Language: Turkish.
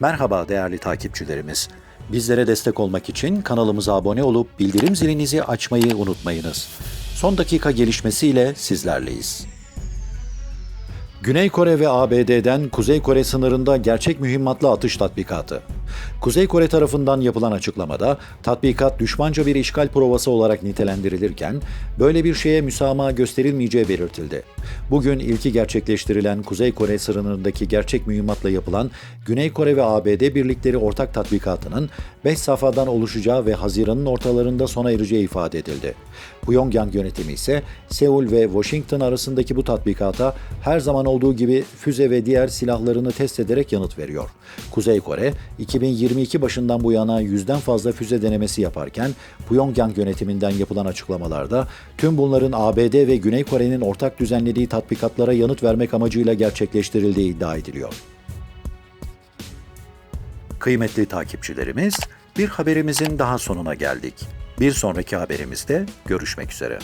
Merhaba değerli takipçilerimiz. Bizlere destek olmak için kanalımıza abone olup bildirim zilinizi açmayı unutmayınız. Son dakika gelişmesiyle sizlerleyiz. Güney Kore ve ABD'den Kuzey Kore sınırında gerçek mühimmatlı atış tatbikatı. Kuzey Kore tarafından yapılan açıklamada tatbikat düşmanca bir işgal provası olarak nitelendirilirken böyle bir şeye müsamaha gösterilmeyeceği belirtildi. Bugün ilki gerçekleştirilen Kuzey Kore sınırındaki gerçek mühimmatla yapılan Güney Kore ve ABD birlikleri ortak tatbikatının 5 safhadan oluşacağı ve Haziran'ın ortalarında sona ereceği ifade edildi. Pyongyang yönetimi ise Seul ve Washington arasındaki bu tatbikata her zaman olduğu gibi füze ve diğer silahlarını test ederek yanıt veriyor. Kuzey Kore 2022 başından bu yana yüzden fazla füze denemesi yaparken Pyongyang yönetiminden yapılan açıklamalarda tüm bunların ABD ve Güney Kore'nin ortak düzenlediği tatbikatlara yanıt vermek amacıyla gerçekleştirildiği iddia ediliyor. Kıymetli takipçilerimiz, bir haberimizin daha sonuna geldik. Bir sonraki haberimizde görüşmek üzere.